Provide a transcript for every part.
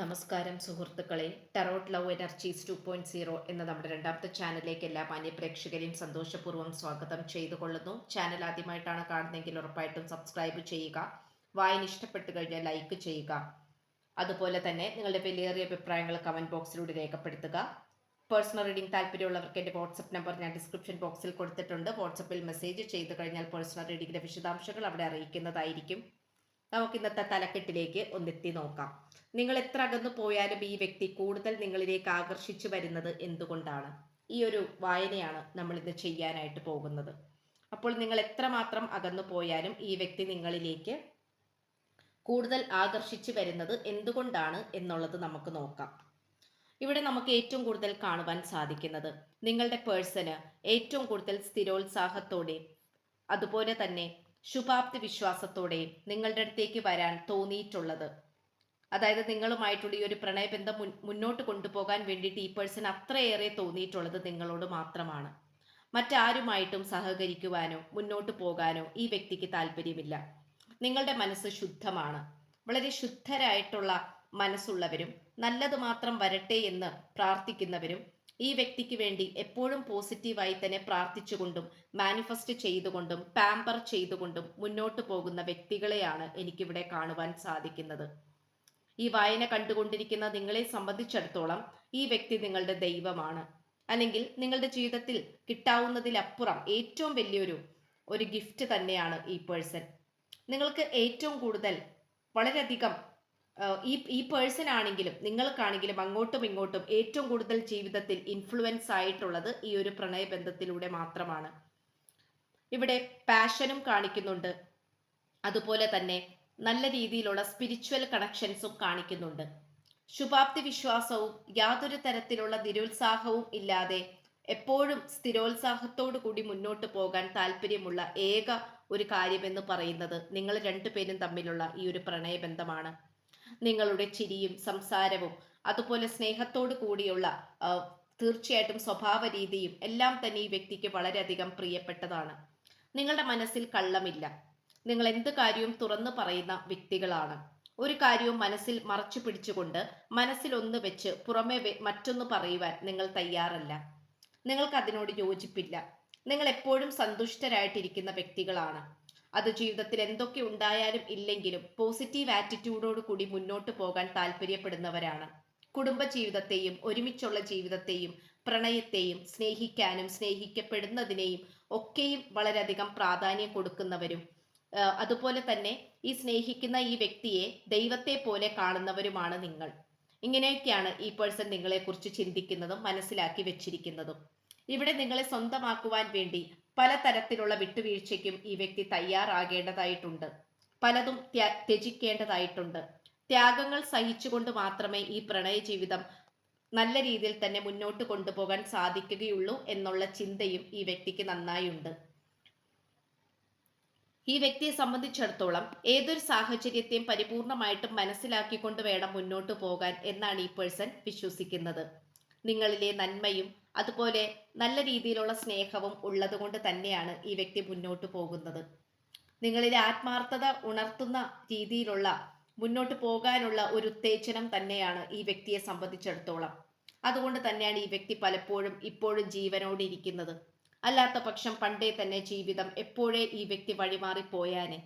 നമസ്കാരം സുഹൃത്തുക്കളെ. Tarot love energies two point zero എന്ന നമ്മുടെ രണ്ടാമത്തെ ചാനലിലേക്ക് എല്ലാ മാന്യ പ്രേക്ഷകരെയും സന്തോഷപൂർവം സ്വാഗതം ചെയ്തു കൊള്ളുന്നു ചാനൽ ആദ്യമായിട്ടാണ് കാണുന്നതെങ്കിൽ ഉറപ്പായിട്ടും സബ്സ്ക്രൈബ് ചെയ്യുക. വായന ഇഷ്ടപ്പെട്ടു കഴിഞ്ഞാൽ ലൈക്ക് ചെയ്യുക. അതുപോലെ തന്നെ നിങ്ങളുടെ വിലയേറിയ അഭിപ്രായങ്ങൾ കമന്റ് ബോക്സിലൂടെ രേഖപ്പെടുത്തുക. പേഴ്സണൽ റീഡിംഗ് താല്പര്യമുള്ളവർക്ക് എന്റെ വാട്സപ്പ് നമ്പർ ഞാൻ ഡിസ്ക്രിപ്ഷൻ ബോക്സിൽ കൊടുത്തിട്ടുണ്ട്. വാട്സപ്പിൽ മെസ്സേജ് ചെയ്തു കഴിഞ്ഞാൽ പേഴ്സണൽ റീഡിങ്ങിന്റെ വിശദാംശങ്ങൾ അവിടെ അറിയിക്കുന്നതായിരിക്കും. നമുക്ക് ഇന്നത്തെ തലക്കെട്ടിലേക്ക് ഒന്നെത്തി നോക്കാം. നിങ്ങൾ എത്ര അകന്നു പോയാലും ഈ വ്യക്തി കൂടുതൽ നിങ്ങളിലേക്ക് ആകർഷിച്ചു വരുന്നത് എന്തുകൊണ്ടാണ്? ഈ ഒരു വായനയാണ് നമ്മൾ ഇന്ന് ചെയ്യാനായിട്ട് പോകുന്നത്. അപ്പോൾ നിങ്ങൾ എത്രമാത്രം അകന്നു പോയാലും ഈ വ്യക്തി നിങ്ങളിലേക്ക് കൂടുതൽ ആകർഷിച്ചു വരുന്നത് എന്തുകൊണ്ടാണ് എന്നുള്ളത് നമുക്ക് നോക്കാം. ഇവിടെ നമുക്ക് ഏറ്റവും കൂടുതൽ കാണുവാൻ സാധിക്കുന്നത് നിങ്ങളുടെ പേഴ്സന് ഏറ്റവും കൂടുതൽ സ്ഥിരോത്സാഹത്തോടെ അതുപോലെ തന്നെ ശുഭാപ്തി വിശ്വാസത്തോടെ നിങ്ങളുടെ അടുത്തേക്ക് വരാൻ തോന്നിയിട്ടുള്ളത് അതായത് നിങ്ങളുമായിട്ടുള്ള ഈ ഒരു പ്രണയബന്ധം മുന്നോട്ട് കൊണ്ടുപോകാൻ വേണ്ടിയിട്ട് ഈ പേഴ്സൺ അത്രയേറെ തോന്നിയിട്ടുള്ളത് നിങ്ങളോട് മാത്രമാണ്. മറ്റാരുമായിട്ടും സഹകരിക്കുവാനോ മുന്നോട്ട് പോകാനോ ഈ വ്യക്തിക്ക് താല്പര്യമില്ല. നിങ്ങളുടെ മനസ്സ് ശുദ്ധമാണ്. വളരെ ശുദ്ധരായിട്ടുള്ള മനസ്സുള്ളവരും നല്ലത് മാത്രം വരട്ടെ എന്ന് പ്രാർത്ഥിക്കുന്നവരും ഈ വ്യക്തിക്ക് വേണ്ടി എപ്പോഴും പോസിറ്റീവായി തന്നെ പ്രാർത്ഥിച്ചുകൊണ്ടും മാനിഫെസ്റ്റ് ചെയ്തുകൊണ്ടും പാമ്പർ ചെയ്തുകൊണ്ടും മുന്നോട്ട് പോകുന്ന വ്യക്തികളെയാണ് എനിക്കിവിടെ കാണുവാൻ സാധിക്കുന്നത്. ഈ വായന കണ്ടുകൊണ്ടിരിക്കുന്ന നിങ്ങളെ സംബന്ധിച്ചിടത്തോളം ഈ വ്യക്തി നിങ്ങളുടെ ദൈവമാണ്. അല്ലെങ്കിൽ നിങ്ങളുടെ ജീവിതത്തിൽ കിട്ടാവുന്നതിലപ്പുറം ഏറ്റവും വലിയൊരു ഒരു ഗിഫ്റ്റ് തന്നെയാണ് ഈ പേഴ്സൺ നിങ്ങൾക്ക് ഏറ്റവും കൂടുതൽ വളരെയധികം ഈ ഈ പേഴ്സൺ ആണെങ്കിലും നിങ്ങൾക്കാണെങ്കിലും അങ്ങോട്ടും ഇങ്ങോട്ടും ഏറ്റവും കൂടുതൽ ജീവിതത്തിൽ ഇൻഫ്ലുവൻസ് ആയിട്ടുള്ളത് ഈ ഒരു പ്രണയബന്ധത്തിലൂടെ മാത്രമാണ്. ഇവിടെ പാഷനും കാണിക്കുന്നുണ്ട്. അതുപോലെ തന്നെ നല്ല രീതിയിലുള്ള സ്പിരിച്വൽ കണക്ഷൻസും കാണിക്കുന്നുണ്ട്. ശുഭാപ്തി വിശ്വാസവും യാതൊരു തരത്തിലുള്ള നിരുത്സാഹവും ഇല്ലാതെ എപ്പോഴും സ്ഥിരോത്സാഹത്തോടു കൂടി മുന്നോട്ട് പോകാൻ താല്പര്യമുള്ള ഏക ഒരു കാര്യമെന്ന് പറയുന്നത് നിങ്ങൾ രണ്ടുപേരും തമ്മിലുള്ള ഈ ഒരു പ്രണയബന്ധമാണ്. നിങ്ങളുടെ ചിരിയും സംസാരവും അതുപോലെ സ്നേഹത്തോടു കൂടിയുള്ള തീർച്ചയായിട്ടും സ്വഭാവ രീതിയും എല്ലാം തന്നെ ഈ വ്യക്തിക്ക് വളരെയധികം പ്രിയപ്പെട്ടതാണ്. നിങ്ങളുടെ മനസ്സിൽ കള്ളമില്ല. നിങ്ങൾ എന്ത് കാര്യവും തുറന്നു പറയുന്ന വ്യക്തികളാണ്. ഒരു കാര്യവും മനസ്സിൽ മറച്ചു പിടിച്ചുകൊണ്ട് മനസ്സിൽ ഒന്ന് വെച്ച് പുറമെ മറ്റൊന്ന് പറയുവാൻ നിങ്ങൾ തയ്യാറല്ല. നിങ്ങൾക്ക് അതിനോട് യോജിപ്പില്ല. നിങ്ങൾ എപ്പോഴും സന്തുഷ്ടരായിട്ടിരിക്കുന്ന വ്യക്തികളാണ്. അത് ജീവിതത്തിൽ എന്തൊക്കെ ഉണ്ടായാലും ഇല്ലെങ്കിലും പോസിറ്റീവ് ആറ്റിറ്റ്യൂഡോട് കൂടി മുന്നോട്ട് പോകാൻ താല്പര്യപ്പെടുന്നവരാണ്. കുടുംബ ജീവിതത്തെയും ഒരുമിച്ചുള്ള ജീവിതത്തെയും പ്രണയത്തെയും സ്നേഹിക്കാനും സ്നേഹിക്കപ്പെടുന്നതിനെയും ഒക്കെയും വളരെയധികം പ്രാധാന്യം കൊടുക്കുന്നവരും അതുപോലെ തന്നെ ഈ സ്നേഹിക്കുന്ന ഈ വ്യക്തിയെ ദൈവത്തെ പോലെ കാണുന്നവരുമാണ് നിങ്ങൾ. ഇങ്ങനെയൊക്കെയാണ് ഈ പേഴ്സൺ നിങ്ങളെക്കുറിച്ച് ചിന്തിക്കുന്നതും മനസ്സിലാക്കി വെച്ചിരിക്കുന്നതും. ഇവിടെ നിങ്ങളെ സ്വന്തമാക്കുവാൻ വേണ്ടി പലതരത്തിലുള്ള വിട്ടുവീഴ്ചയ്ക്കും ഈ വ്യക്തി തയ്യാറാകേണ്ടതായിട്ടുണ്ട്. പലതും ത്യജിക്കേണ്ടതായിട്ടുണ്ട്. ത്യാഗങ്ങൾ സഹിച്ചുകൊണ്ട് മാത്രമേ ഈ പ്രണയ ജീവിതം നല്ല രീതിയിൽ തന്നെ മുന്നോട്ട് കൊണ്ടുപോകാൻ സാധിക്കുകയുള്ളൂ എന്നുള്ള ചിന്തയും ഈ വ്യക്തിക്ക് നന്നായുണ്ട്. ഈ വ്യക്തിയെ സംബന്ധിച്ചിടത്തോളം ഏതൊരു സാഹചര്യത്തെയും പരിപൂർണമായിട്ടും മനസ്സിലാക്കിക്കൊണ്ട് വേണം മുന്നോട്ട് പോകാൻ എന്നാണ് ഈ പേഴ്സൺ വിശ്വസിക്കുന്നത്. നിങ്ങളിലെ നന്മയും അതുപോലെ നല്ല രീതിയിലുള്ള സ്നേഹവും ഉള്ളതുകൊണ്ട് തന്നെയാണ് ഈ വ്യക്തി മുന്നോട്ട് പോകുന്നത്. നിങ്ങളിലെ ആത്മാർത്ഥത ഉണർത്തുന്ന രീതിയിലുള്ള മുന്നോട്ട് പോകാനുള്ള ഒരു ഉത്തേജനം തന്നെയാണ് ഈ വ്യക്തിയെ സംബന്ധിച്ചിടത്തോളം. അതുകൊണ്ട് തന്നെയാണ് ഈ വ്യക്തി പലപ്പോഴും ഇപ്പോഴും ജീവനോടിരിക്കുന്നത്. അല്ലാത്ത പക്ഷം പണ്ടേ തന്നെ ജീവിതം എപ്പോഴേ ഈ വ്യക്തി വഴിമാറി പോയാനെ?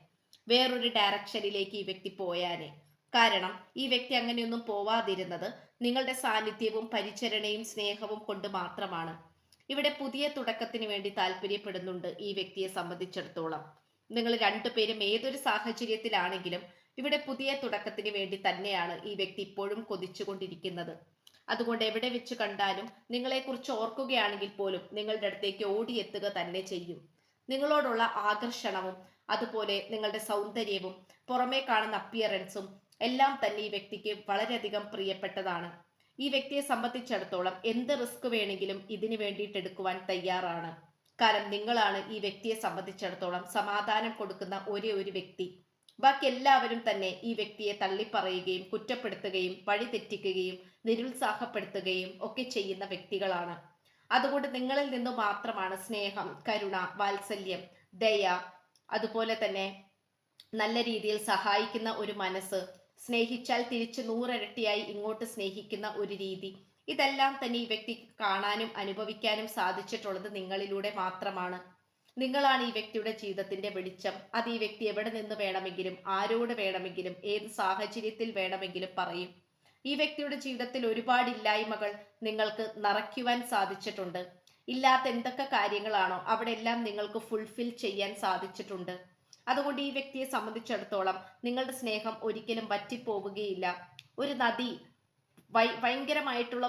വേറൊരു ഡയറക്ഷനിലേക്ക് ഈ വ്യക്തി പോയാനെ? കാരണം ഈ വ്യക്തി അങ്ങനെയൊന്നും പോവാതിരുന്നത് നിങ്ങളുടെ സാന്നിധ്യവും പരിചരണയും സ്നേഹവും കൊണ്ട് മാത്രമാണ്. ഇവിടെ പുതിയ തുടക്കത്തിന് വേണ്ടി താല്പര്യപ്പെടുന്നുണ്ട് ഈ വ്യക്തിയെ സംബന്ധിച്ചിടത്തോളം. നിങ്ങൾ രണ്ടുപേരും ഏതൊരു സാഹചര്യത്തിലാണെങ്കിലും ഇവിടെ പുതിയ തുടക്കത്തിന് വേണ്ടി തന്നെയാണ് ഈ വ്യക്തി ഇപ്പോഴും കൊതിച്ചുകൊണ്ടിരിക്കുന്നത്. അതുകൊണ്ട് എവിടെ വെച്ച് കണ്ടാലും നിങ്ങളെക്കുറിച്ച് ഓർക്കുകയാണെങ്കിൽ പോലും നിങ്ങളുടെ അടുത്തേക്ക് ഓടിയെത്തുക തന്നെ ചെയ്യും. നിങ്ങളോടുള്ള ആകർഷണവും അതുപോലെ നിങ്ങളുടെ സൗന്ദര്യവും പുറമേ കാണുന്ന അപ്പിയറൻസും എല്ലാം തന്നെ ഈ വ്യക്തിക്ക് വളരെയധികം പ്രിയപ്പെട്ടതാണ്. ഈ വ്യക്തിയെ സംബന്ധിച്ചിടത്തോളം എന്ത് റിസ്ക് വേണമെങ്കിലും ഇതിനു വേണ്ടിയിട്ട് എടുക്കുവാൻ തയ്യാറാണ്. കാരണം നിങ്ങളാണ് ഈ വ്യക്തിയെ സംബന്ധിച്ചിടത്തോളം സമാധാനം കൊടുക്കുന്ന ഒരേ ഒരു വ്യക്തി. ബാക്കി എല്ലാവരും തന്നെ ഈ വ്യക്തിയെ തള്ളിപ്പറയുകയും കുറ്റപ്പെടുത്തുകയും വഴിതെറ്റിക്കുകയും നിരുത്സാഹപ്പെടുത്തുകയും ഒക്കെ ചെയ്യുന്ന വ്യക്തികളാണ്. അതുകൊണ്ട് നിങ്ങളിൽ നിന്ന് മാത്രമാണ് സ്നേഹം കരുണ വാത്സല്യം ദയ അതുപോലെ തന്നെ നല്ല രീതിയിൽ സഹായിക്കുന്ന ഒരു മനസ്സ് സ്നേഹിച്ചാൽ തിരിച്ച് നൂറിരട്ടിയായി ഇങ്ങോട്ട് സ്നേഹിക്കുന്ന ഒരു രീതി. ഇതെല്ലാം തന്നെ ഈ വ്യക്തി കാണാനും അനുഭവിക്കാനും സാധിച്ചിട്ടുള്ളത് നിങ്ങളിലൂടെ മാത്രമാണ്. നിങ്ങളാണ് ഈ വ്യക്തിയുടെ ജീവിതത്തിന്റെ വെളിച്ചം. അത് ഈ വ്യക്തി എവിടെ നിന്ന് വേണമെങ്കിലും ആരോട് വേണമെങ്കിലും ഏത് സാഹചര്യത്തിൽ വേണമെങ്കിലും പറയും. ഈ വ്യക്തിയുടെ ജീവിതത്തിൽ ഒരുപാട് ഇല്ലായ്മകൾ നിങ്ങൾക്ക് നിറയ്ക്കുവാൻ സാധിച്ചിട്ടുണ്ട്. ഇല്ലാത്ത എന്തൊക്കെ കാര്യങ്ങളാണോ അവിടെ എല്ലാം നിങ്ങൾക്ക് ഫുൾഫിൽ ചെയ്യാൻ സാധിച്ചിട്ടുണ്ട്. അതുകൊണ്ട് ഈ വ്യക്തിയെ സംബന്ധിച്ചിടത്തോളം നിങ്ങളുടെ സ്നേഹം ഒരിക്കലും വറ്റിപ്പോവുകയില്ല. ഒരു നദി ഭയങ്കരമായിട്ടുള്ള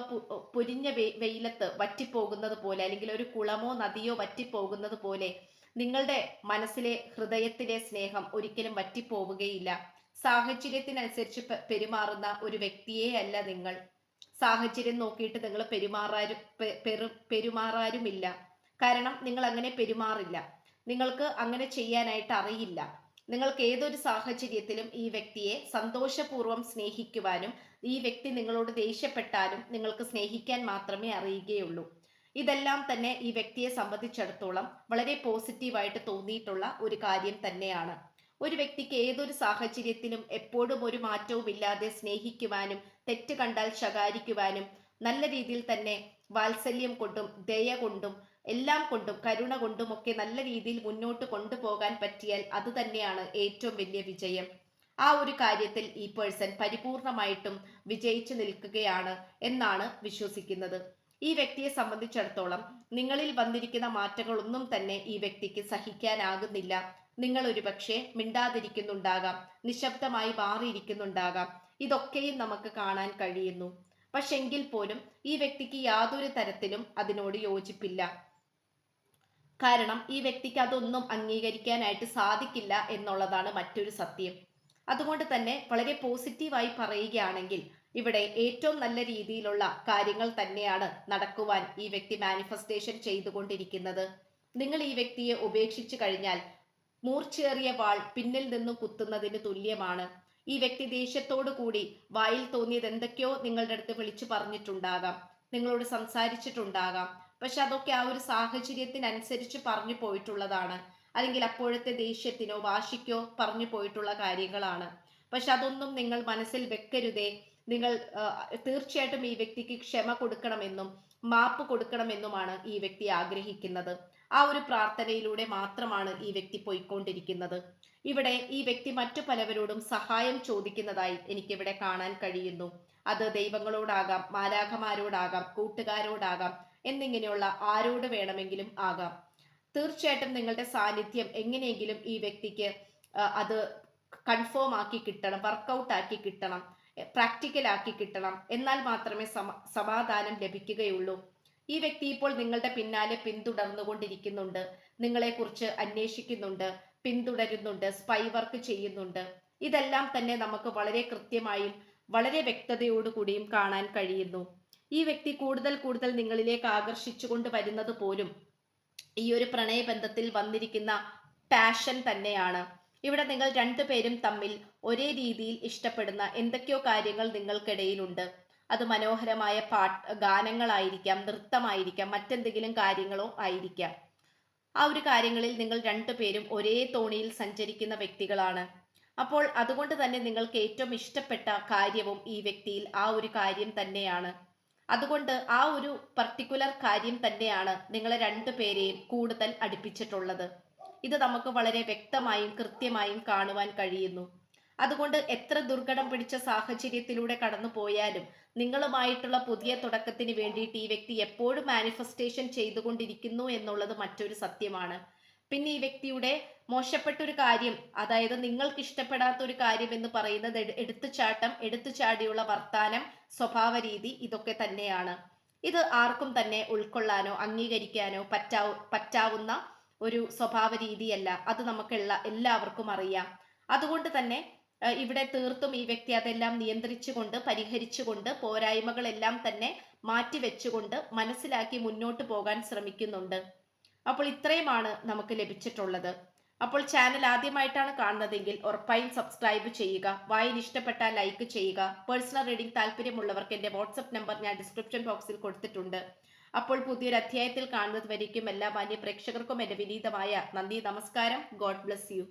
പൊരിഞ്ഞ വെയിലത്ത് വറ്റിപ്പോകുന്നത് പോലെ അല്ലെങ്കിൽ ഒരു കുളമോ നദിയോ വറ്റിപ്പോകുന്നത് പോലെ നിങ്ങളുടെ മനസ്സിലെ ഹൃദയത്തിലെ സ്നേഹം ഒരിക്കലും വറ്റിപ്പോവുകയില്ല. സാഹചര്യത്തിനനുസരിച്ച് പെരുമാറുന്ന ഒരു വ്യക്തിയെ അല്ല നിങ്ങൾ. സാഹചര്യം നോക്കിയിട്ട് നിങ്ങൾ പെരുമാറാരും പെരുമാറാരുമില്ല. കാരണം നിങ്ങൾ അങ്ങനെ പെരുമാറില്ല. നിങ്ങൾക്ക് അങ്ങനെ ചെയ്യാനായിട്ട് അറിയില്ല. നിങ്ങൾക്ക് ഏതൊരു സാഹചര്യത്തിലും ഈ വ്യക്തിയെ സന്തോഷപൂർവം സ്നേഹിക്കുവാനും ഈ വ്യക്തി നിങ്ങളോട് ദേഷ്യപ്പെട്ടാലും നിങ്ങൾക്ക് സ്നേഹിക്കാൻ മാത്രമേ അറിയുകയുള്ളൂ. ഇതെല്ലാം തന്നെ ഈ വ്യക്തിയെ സംബന്ധിച്ചിടത്തോളം വളരെ പോസിറ്റീവായിട്ട് തോന്നിയിട്ടുള്ള ഒരു കാര്യം തന്നെയാണ്. ഒരു വ്യക്തിക്ക് ഏതൊരു സാഹചര്യത്തിലും എപ്പോഴും ഒരു മാറ്റവും ഇല്ലാതെ സ്നേഹിക്കുവാനും തെറ്റ് കണ്ടാൽ ശകാരിക്കുവാനും നല്ല രീതിയിൽ തന്നെ വാത്സല്യം കൊണ്ടും ദയ കൊണ്ടും എല്ലാം കൊണ്ടും കരുണ കൊണ്ടും ഒക്കെ നല്ല രീതിയിൽ മുന്നോട്ട് കൊണ്ടുപോകാൻ പറ്റിയാൽ അത് തന്നെയാണ് ഏറ്റവും വലിയ വിജയം. ആ ഒരു കാര്യത്തിൽ ഈ പേഴ്സൺ പരിപൂർണമായിട്ടും വിജയിച്ചു നിൽക്കുകയാണ് എന്നാണ് വിശ്വസിക്കുന്നത്. ഈ വ്യക്തിയെ സംബന്ധിച്ചിടത്തോളം നിങ്ങളിൽ വന്നിരിക്കുന്ന മാറ്റങ്ങളൊന്നും തന്നെ ഈ വ്യക്തിക്ക് സഹിക്കാനാകുന്നില്ല. നിങ്ങൾ ഒരുപക്ഷെ മിണ്ടാതിരിക്കുന്നുണ്ടാകാം നിശബ്ദമായി മാറിയിരിക്കുന്നുണ്ടാകാം. ഇതൊക്കെയും നമുക്ക് കാണാൻ കഴിയുന്നു. പക്ഷെങ്കിൽ പോലും ഈ വ്യക്തിക്ക് യാതൊരു തരത്തിലും അതിനോട് യോജിപ്പില്ല. കാരണം ഈ വ്യക്തിക്ക് അതൊന്നും അംഗീകരിക്കാനായിട്ട് സാധിക്കില്ല എന്നുള്ളതാണ് മറ്റൊരു സത്യം. അതുകൊണ്ട് തന്നെ വളരെ പോസിറ്റീവായി പറയുകയാണെങ്കിൽ ഇവിടെ ഏറ്റവും നല്ല രീതിയിലുള്ള കാര്യങ്ങൾ തന്നെയാണ് നടക്കുവാൻ ഈ വ്യക്തി മാനിഫെസ്റ്റേഷൻ ചെയ്തുകൊണ്ടിരിക്കുന്നത്. നിങ്ങൾ ഈ വ്യക്തിയെ ഉപേക്ഷിച്ചു കഴിഞ്ഞാൽ മൂർച്ചേറിയ വാൾ പിന്നിൽ നിന്നും കുത്തുന്നതിന് തുല്യമാണ്. ഈ വ്യക്തി ദേഷ്യത്തോടു കൂടി വായിൽ തോന്നിയത് എന്തൊക്കെയോ നിങ്ങളുടെ അടുത്ത് വിളിച്ചു പറഞ്ഞിട്ടുണ്ടാകാം. നിങ്ങളോട് സംസാരിച്ചിട്ടുണ്ടാകാം. പക്ഷെ അതൊക്കെ ആ ഒരു സാഹചര്യത്തിനനുസരിച്ച് പറഞ്ഞു പോയിട്ടുള്ളതാണ്. അല്ലെങ്കിൽ അപ്പോഴത്തെ ദേഷ്യത്തിനോ വാശിക്കോ പറഞ്ഞു പോയിട്ടുള്ള കാര്യങ്ങളാണ്. പക്ഷെ അതൊന്നും നിങ്ങൾ മനസ്സിൽ വെക്കരുതേ. നിങ്ങൾ തീർച്ചയായിട്ടും ഈ വ്യക്തിക്ക് ക്ഷമ കൊടുക്കണമെന്നും മാപ്പ് കൊടുക്കണമെന്നുമാണ് ഈ വ്യക്തി ആഗ്രഹിക്കുന്നത്. ആ ഒരു പ്രാർത്ഥനയിലൂടെ മാത്രമാണ് ഈ വ്യക്തി പോയിക്കൊണ്ടിരിക്കുന്നത്. ഇവിടെ ഈ വ്യക്തി മറ്റു പലവരോടും സഹായം ചോദിക്കുന്നതായി എനിക്കിവിടെ കാണാൻ കഴിയുന്നു. അത് ദൈവങ്ങളോടാകാം മാലാഖമാരോടാകാം കൂട്ടുകാരോടാകാം എന്നിങ്ങനെയുള്ള ആരോട് വേണമെങ്കിലും ആകാം. തീർച്ചയായിട്ടും നിങ്ങളുടെ സാന്നിധ്യം എങ്ങനെയെങ്കിലും ഈ വ്യക്തിക്ക് അത് കൺഫേം ആക്കി കിട്ടണം വർക്കൗട്ട് ആക്കി കിട്ടണം പ്രാക്ടിക്കൽ ആക്കി കിട്ടണം എന്നാൽ മാത്രമേ സമാധാനം ലഭിക്കുകയുള്ളൂ. ഈ വ്യക്തി ഇപ്പോൾ നിങ്ങളുടെ പിന്നാലെ പിന്തുടർന്നുകൊണ്ടിരിക്കുന്നുണ്ട്. നിങ്ങളെക്കുറിച്ച് അന്വേഷിക്കുന്നുണ്ട് പിന്തുടരുന്നുണ്ട് സ്പൈ വർക്ക് ചെയ്യുന്നുണ്ട്. ഇതെല്ലാം തന്നെ നമുക്ക് വളരെ കൃത്യമായും വളരെ വ്യക്തതയോടുകൂടിയും കാണാൻ കഴിയുന്നു. ഈ വ്യക്തി കൂടുതൽ കൂടുതൽ നിങ്ങളിലേക്ക് ആകർഷിച്ചുകൊണ്ട് വരുന്നത് പോലും ഈ ഒരു പ്രണയബന്ധത്തിൽ വന്നിരിക്കുന്ന പാഷൻ തന്നെയാണ്. ഇവിടെ നിങ്ങൾ രണ്ടുപേരും തമ്മിൽ ഒരേ രീതിയിൽ ഇഷ്ടപ്പെടുന്ന എന്തൊക്കെയോ കാര്യങ്ങൾ നിങ്ങൾക്കിടയിലുണ്ട്. അത് മനോഹരമായ പാട്ട് ഗാനങ്ങളായിരിക്കാം നൃത്തമായിരിക്കാം മറ്റെന്തെങ്കിലും കാര്യങ്ങളോ ആയിരിക്കാം. ആ ഒരു കാര്യങ്ങളിൽ നിങ്ങൾ രണ്ടുപേരും ഒരേ തോണിയിൽ സഞ്ചരിക്കുന്ന വ്യക്തികളാണ്. അപ്പോൾ അതുകൊണ്ട് തന്നെ നിങ്ങൾക്ക് ഏറ്റവും ഇഷ്ടപ്പെട്ട കാര്യവും ഈ വ്യക്തിയിൽ ആ ഒരു കാര്യം തന്നെയാണ്. അതുകൊണ്ട് ആ ഒരു പർട്ടിക്കുലർ കാര്യം തന്നെയാണ് നിങ്ങളെ രണ്ടു പേരെയും കൂടുതൽ അടുപ്പിച്ചിട്ടുള്ളത്. ഇത് നമുക്ക് വളരെ വ്യക്തമായും കൃത്യമായും കാണുവാൻ കഴിയുന്നു. അതുകൊണ്ട് എത്ര ദുർഘടം പിടിച്ച സാഹചര്യത്തിലൂടെ കടന്നു പോയാലും നിങ്ങളുമായിട്ടുള്ള പുതിയ തുടക്കത്തിന് വേണ്ടിയിട്ട് ഈ വ്യക്തി എപ്പോഴും മാനിഫെസ്റ്റേഷൻ ചെയ്തുകൊണ്ടിരിക്കുന്നു എന്നുള്ളത് മറ്റൊരു സത്യമാണ്. പിന്നെ ഈ വ്യക്തിയുടെ മോശപ്പെട്ടൊരു കാര്യം അതായത് നിങ്ങൾക്ക് ഇഷ്ടപ്പെടാത്ത ഒരു കാര്യം എന്ന് പറയുന്നത് എടുത്തുചാട്ടം എടുത്തുചാടിയുള്ള വർത്താനം സ്വഭാവ രീതി ഇതൊക്കെ തന്നെയാണ്. ഇത് ആർക്കും തന്നെ ഉൾക്കൊള്ളാനോ അംഗീകരിക്കാനോ പറ്റാവ പറ്റാവുന്ന ഒരു സ്വഭാവ രീതിയല്ല അത് നമുക്കുള്ള എല്ലാവർക്കും അറിയാം. അതുകൊണ്ട് തന്നെ ഇവിടെ തീർത്തും ഈ വ്യക്തി അതെല്ലാം നിയന്ത്രിച്ചുകൊണ്ട് പരിഹരിച്ചുകൊണ്ട് പോരായ്മകളെല്ലാം തന്നെ മാറ്റിവെച്ചുകൊണ്ട് മനസ്സിലാക്കി മുന്നോട്ട് പോകാൻ ശ്രമിക്കുന്നുണ്ട്. അപ്പോൾ ഇത്രയുമാണ് നമുക്ക് ലഭിച്ചിട്ടുള്ളത്. അപ്പോൾ ചാനൽ ആദ്യമായിട്ടാണ് കാണുന്നതെങ്കിൽ ഉറപ്പായും സബ്സ്ക്രൈബ് ചെയ്യുക. വായിൽ ഇഷ്ടപ്പെട്ടാൽ ലൈക്ക് ചെയ്യുക. പേഴ്സണൽ റീഡിംഗ് താല്പര്യമുള്ളവർക്ക് എന്റെ വാട്സപ്പ് നമ്പർ ഞാൻ ഡിസ്ക്രിപ്ഷൻ ബോക്സിൽ കൊടുത്തിട്ടുണ്ട്. അപ്പോൾ പുതിയൊരു അധ്യായത്തിൽ കാണുന്നത് വരയ്ക്കും എല്ലാ മാന്യ പ്രേക്ഷകർക്കും എന്റെ വിനീതമായ നന്ദി നമസ്കാരം. God bless you